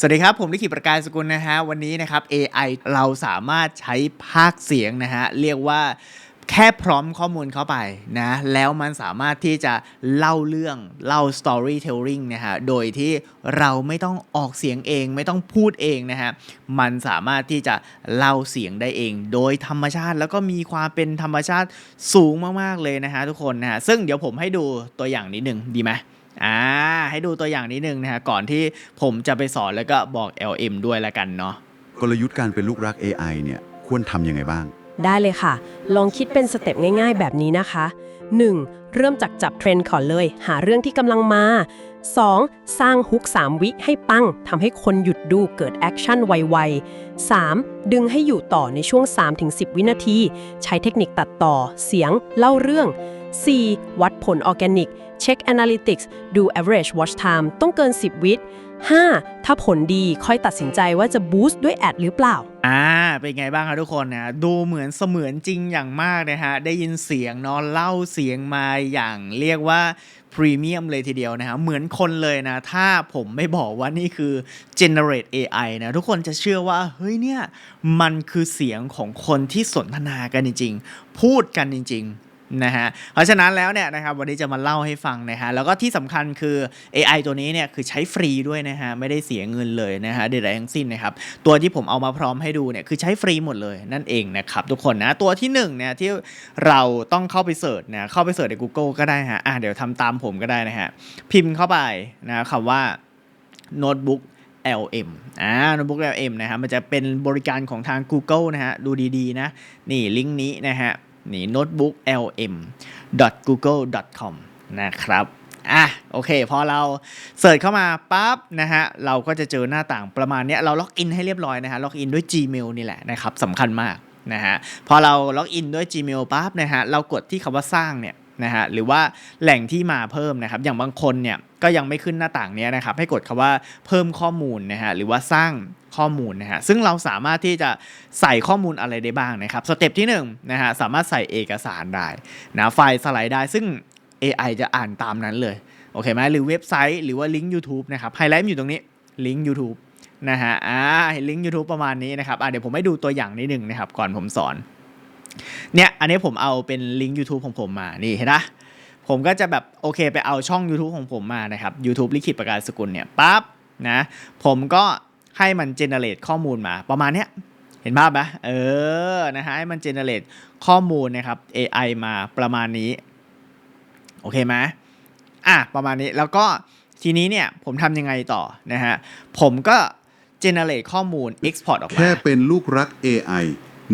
สวัสดีครับ ผมลิขิตประกายสกุลนะฮะ วันนี้นะครับ AI เราสามารถใช้ภาคเสียงนะฮะ เรียกว่าแค่พร้อมข้อมูลเข้าไปนะ แล้วมันสามารถที่จะเล่าเรื่องเล่า storytelling นะฮะ โดยที่เราไม่ต้องออกเสียงเองไม่ต้องพูดเองนะฮะ มันสามารถที่จะเล่าเสียงได้เอง โดยธรรมชาติแล้วก็มีความเป็นธรรมชาติสูงมากๆเลยนะฮะทุกคนนะฮะซึ่งเดี๋ยวผมให้ดูตัวอย่างนิดหนึ่งดีไหม อ่าให้ดูตัวอย่างนิดนึงนะฮะก่อนที่ผมจะไปสอนแล้วก็บอก LM ด้วยละกันเนาะกลยุทธ์การเป็นลูกรัก AI เนี่ยควรทำยังไงบ้าง ได้เลยค่ะ ลองคิดเป็นสเต็ปง่าย ๆ แบบนี้นะคะ 1. เริ่มจากจับเทรนด์ก่อนเลย หาเรื่องที่กำลังมา 2. สร้างฮุก 3 วิให้ปังทำให้คนหยุดดูเกิดแอคชั่นไวๆ 3. ดึงให้อยู่ต่อในช่วง 3-10 วินาที ใช้เทคนิคตัดต่อ เสียง เล่าเรื่อง 4. วัดผลออร์แกนิก เช็ค Analytics ดู average watch time ต้องเกิน 10 วิ 5. ถ้าผลดีค่อยตัดสินใจว่าจะบูสต์ด้วยแอดหรือเปล่า อ่า เป็นไงบ้างครับทุกคนนะดูเหมือนเสมือนจริงอย่างมากนะฮะ ได้ยินเสียงเนาะเล่าเสียงมาอย่างเรียกว่าพรีเมียมเลยทีเดียวนะฮะ เหมือนคนเลยนะ ถ้าผมไม่บอกว่านี่คือ generate AI นะ ทุกคนจะเชื่อว่า เฮ้ยเนี่ย มันคือเสียงของคนที่สนทนากันจริงๆ พูดกันจริง ๆ นะฮะเพราะฉะนั้นแล้วเนี่ยนะครับวันนี้จะมาเล่าให้ฟังนะฮะแล้วก็ที่สำคัญคือ AI ตัวนี้เนี่ยคือใช้ฟรีด้วยนะฮะไม่ได้เสียเงินเลยนะฮะใดๆทั้งสิ้นนะครับตัวที่ผมเอามาพร้อมให้ดูเนี่ยคือใช้ฟรีหมดเลยนั่นเองนะครับทุกคนนะตัวที่หนึ่งเนี่ยที่เราต้องเข้าไปเสิร์ชนะเข้าไปเสิร์ชใน Google ก็ได้ฮะอะเดี๋ยวทำตามผมก็ได้นะฮะพิมพ์เข้าไปนะคำว่า Notebook LM อ่า Notebook LM นะฮะมันจะเป็นบริการของทาง Google นะฮะดูดีๆนะนี่ลิงก์นี้นะฮะ นี่ notebook lm google com นะครับอะโอเคพอเราเสิร์ชเข้ามาปั๊บนะฮะเราก็จะเจอหน้าต่างประมาณนี้เราล็อกอินให้เรียบร้อยนะฮะล็อกอินด้วย Gmail นี่แหละนะครับสำคัญมากนะฮะพอเราล็อกอินด้วย Gmail ปั๊บนะฮะเรากดที่คำว่าสร้างเนี่ย นะฮะหรือว่าแหล่งที่มาเพิ่มนะครับ อย่างบางคนเนี่ยก็ยังไม่ขึ้นหน้าต่างนี้นะครับ ให้กดคำว่าเพิ่มข้อมูลนะฮะหรือว่าสร้างข้อมูลนะฮะซึ่งเราสามารถที่จะใส่ข้อมูลอะไรได้บ้างนะครับสเต็ปที่1นงนะฮะสามารถใส่เอกสารได้นะไฟล์สไลด์ได้ ซึ่ง AI จะอ่านตามนั้นเลยโอเคไหมหรือเว็บไซต์หรือว่าลิงก์ YouTube นะครับไฮไลท์อยู่ตรงนี้ลิงก์ YouTube นะฮะอ่าลิงก์ YouTube ประมาณนี้นะครับอะเดี๋ยวผมให้ดูตัวอย่างนิดหนึ่งนะครับ ก่อนผมสอน เนี่ยอันนี้ผมเอาเป็นลิงก์ YouTube ของผมมานี่เห็นปะผมก็จะแบบโอเคไปเอาช่อง YouTube ของผมมานะครับ YouTube ลิขิตประกายสกุลเนี่ยปั๊บนะผมก็ให้มันเจเนเรตข้อมูลมาประมาณเนี้ยเห็นภาพไหมเออนะฮะให้มันเจเนเรตข้อมูลนะครับ AI มาประมาณนี้ โอเคไหมอะประมาณนี้แล้วก็ทีนี้เนี่ยผมทำยังไงต่อนะฮะผมก็เจเนเรตข้อมูล Export ออกมา แค่เป็นลูกรัก AI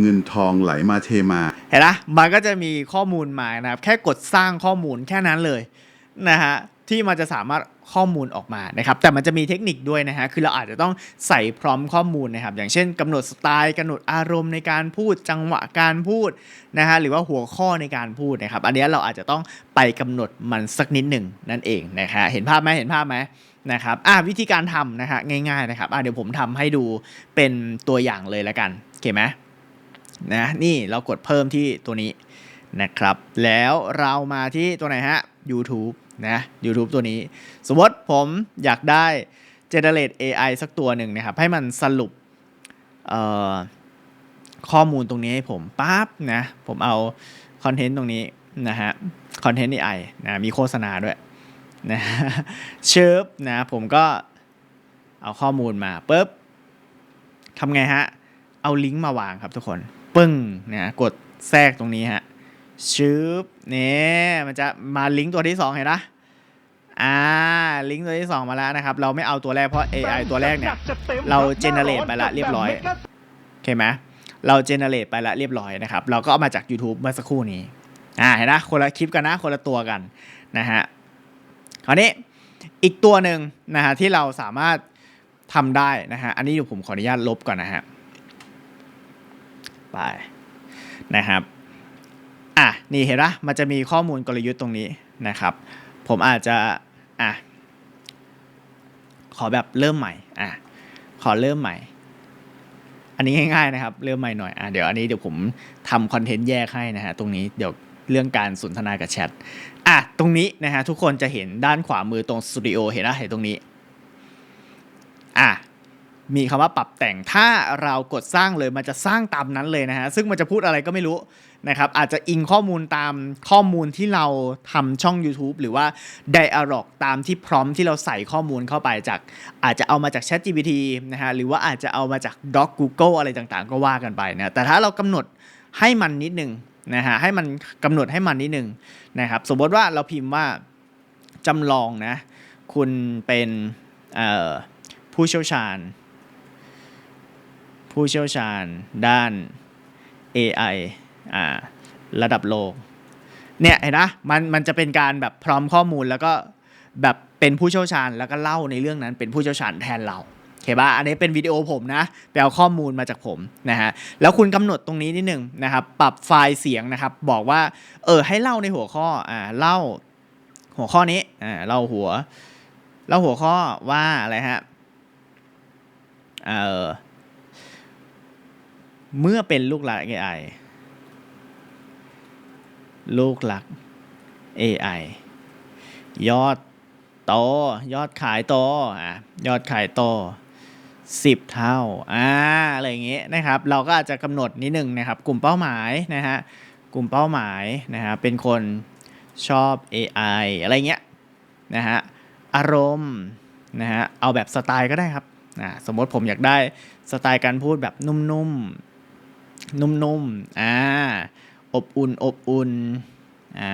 เงินทองไหลมาเทมา เห็นไหมมันก็จะมีข้อมูลมานะครับ แค่กดสร้างข้อมูลแค่นั้นเลยนะฮะที่มันจะสามารถข้อมูลออกมานะครับ แต่มันจะมีเทคนิคด้วยนะฮะ คือเราอาจจะต้องใส่พร้อมข้อมูลนะครับ อย่างเช่นกำหนดสไตล์กำหนดอารมณ์ในการพูดจังหวะการพูดนะฮะ หรือว่าหัวข้อในการพูดนะครับ อันนี้เราอาจจะต้องไปกำหนดมันสักนิดหนึ่งนั่นเองนะฮะ เห็นภาพไหมเห็นภาพไหมนะครับอะวิธีการทำนะฮะง่ายๆนะครับอะเดี๋ยวผมทำให้ดูเป็นตัวอย่างเลยแล้วกันโอเคไหม นะนี่เรากดเพิ่มที่ตัวนี้นะครับ แล้วเรามาที่ตัวไหนฮะ YouTube นะ YouTube ตัวนี้ สมมติผมอยากได้ generate AI สักตัวหนึ่งนะครับ ให้มันสรุปข้อมูลตรงนี้ให้ผมปั๊บนะ ผมเอาคอนเทนต์ตรงนี้นะฮะ คอนเทนต์ AI นะมีโฆษณาด้วยนะเชิบนะผมก็เอาข้อมูลมาปุ๊บทำไงฮะ เอาลิงก์มาวางครับทุกคน ปึ้งนะกดแทรกตรงนี้ฮะชืบเนี่ยมันจะมาลิงก์ตัวที่ 2 เห็นนะอ่าลิงก์ตัวที่ 2 มาแล้วนะครับ เราไม่เอาตัวแรกเพราะ AI ตัวแรกเนี่ย เราเจเนเรตไปละเรียบร้อยโอเคไหมเราเจเนเรตไปละเรียบร้อยนะครับ เราก็เอามาจาก YouTube เมื่อสักครู่นี้อ่าเห็นนะคนละคลิปกันนะคนละตัวกันนะฮะคราวนี้อีกตัวหนึ่งนะฮะที่เราสามารถทำได้นะฮะอันนี้เดี๋ยวผมขออนุญาตลบก่อนนะฮะ ไปนะครับอะนี่เห็นปะมันจะมีข้อมูลกลยุทธ์ตรงนี้นะครับ ผมอาจจะอะขอแบบเริ่มใหม่อะขอเริ่มใหม่ อันนี้ง่ายๆนะครับ เริ่มใหม่หน่อยอะเดี๋ยวอันนี้เดี๋ยวผมทำคอนเทนต์แยกให้นะฮะตรงนี้เดี๋ยวเรื่องการสนทนากับแชทอะตรงนี้นะฮะทุกคนจะเห็นด้านขวามือตรงสตูดิโอเห็นนะเห็นตรงนี้อะ มีคำว่าปรับแต่งถ้าเรากดสร้างเลยมันจะสร้างตามนั้นเลยนะฮะซึ่งมันจะพูดอะไรก็ไม่รู้นะครับอาจจะอิงข้อมูลตามข้อมูลที่เราทำช่อง YouTube หรือว่า Dialog ตามที่พร้อมที่เราใส่ข้อมูลเข้าไปจาก อาจจะเอามาจาก Chat GPT นะฮะหรือว่าอาจจะเอามาจาก Doc Google อะไรต่างๆ ก็ว่ากันไปนะแต่ถ้าเรากำหนดให้มันนิดนึงนะฮะให้มันกำหนดให้มันนิดนึงนะครับสมมติว่าเราพิมพ์ว่าจำลองนะคุณเป็นผู้เชี่ยวชาญ ผู้เชี่ยวชาญด้าน AI อ่าระดับโลก เนี่ยเห็นนะมันมันจะเป็นการแบบพร้อมข้อมูลแล้วก็แบบเป็นผู้เชี่ยวชาญแล้วก็เล่าในเรื่องนั้นเป็นผู้เชี่ยวชาญแทนเราโอเคป่ะอันนี้เป็นวิดีโอผมนะไปเอาข้อมูลมาจากผมนะฮะแล้วคุณกำหนดตรงนี้นิดหนึ่งนะครับปรับไฟล์เสียงนะครับบอกว่าเออให้เล่าในหัวข้ออ่าเล่าหัวข้อนี้อ่าเล่าหัวเล่าหัวข้อว่าอะไรฮะเออ เมื่อเป็นลูกหลาน AI ลูกหลัก AI ยอดโตยอดขายโตอะยอดขายโต10เท่าอ่าอะไรอย่างเงี้ยนะครับ เราก็อาจจะกำหนดนิดนึงนะครับ กลุ่มเป้าหมายนะฮะกลุ่มเป้าหมายนะฮะเป็นคนชอบ AI อะไรเงี้ยนะฮะอารมณ์นะฮะเอาแบบสไตล์ก็ได้ครับอ่าสมมติผมอยากได้สไตล์การพูดแบบนุ่มๆ นุ่มๆ อ่า อบอุ่น อบอุ่น อ่า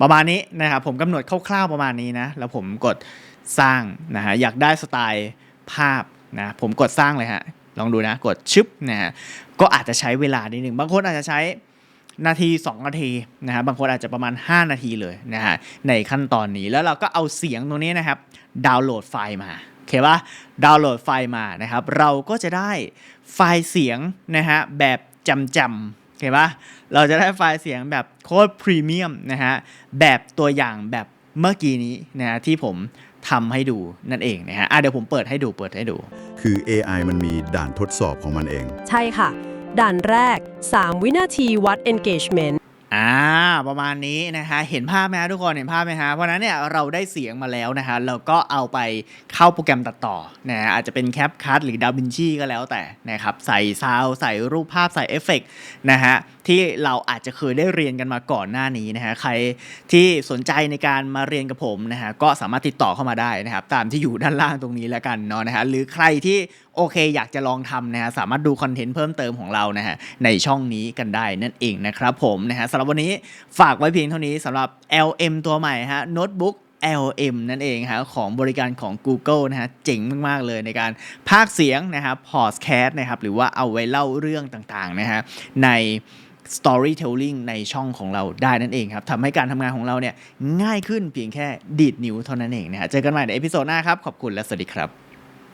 ประมาณนี้นะครับ ผมกำหนดคร่าวๆประมาณนี้นะ แล้วผมกดสร้างนะฮะ อยากได้สไตล์ภาพนะ ผมกดสร้างเลยฮะ ลองดูนะ กดชึบนะฮะ ก็อาจจะใช้เวลานิดหนึ่ง บางคนอาจจะใช้นาที 2 นาทีนะฮะบางคนอาจจะประมาณ 5 นาทีเลยนะฮะในขั้นตอนนี้แล้วเราก็เอาเสียงตรงนี้นะครับ ดาวน์โหลดไฟล์มา โอเคปะดาวน์โหลดไฟล์มานะครับ เราก็จะได้ไฟล์เสียงนะฮะแบบจำจำโอเคปะเราจะได้ไฟล์เสียงแบบโคตรพรีเมียมนะฮะแบบตัวอย่างแบบเมื่อกี้นี้นะฮะที่ผมทำให้ดูนั่นเองนะฮะอะเดี๋ยวผมเปิดให้ดูเปิดให้ดู คือ AI มันมีด่านทดสอบของมันเอง ใช่ค่ะ ด่านแรก 3 วินาทีวัด engagement อ่าประมาณนี้นะฮะเห็นภาพไหมฮะทุกคนเห็นภาพไหมฮะเพราะฉะนั้นเนี่ยเราได้เสียงมาแล้วนะฮะเราก็เอาไปเข้าโปรแกรมตัดต่อนะฮะอาจจะเป็นแคปคั t หรือดาวินชีก็แล้วแต่นะครับใส่ซาวใส่รูปภาพใส่เอฟเฟกต์นะฮะที่เราอาจจะเคยได้เรียนกันมาก่อนหน้านี้นะฮะใครที่สนใจในการมาเรียนกับผมนะฮะก็สามารถติดต่อเข้ามาได้นะครับตามที่อยู่ด้านล่างตรงนี้แล้วกันเนาะนะฮะหรือใครที่โอเคอยากจะลองทำนะฮะสามารถดูคอนเทนต์เพิ่มเติมของเรานะฮะในช่องนี้กันได้นั่นเองนะครับผมนะฮะสำหรับวันนี้ฝากไว้เพียงเท่านี้สำหรับ LM ตัวใหม่ฮะโน้ตบุ๊ก LM นั่นเองฮะของบริการของ Google นะฮะเจ๋งมาก ๆ เลยในการพากเสียงนะครับพอดแคสต์นะครับหรือว่าเอาไว้เล่าเรื่องต่าง ๆ นะฮะใน storytelling ในช่องของเราได้นั่นเองครับทำให้การทำงานของเราเนี่ยง่ายขึ้นเพียงแค่ดีดนิ้วเท่านั้นเองนะฮะเจอกันใหม่ในเอพิโซดหน้าครับ ขอบคุณและสวัสดีครับ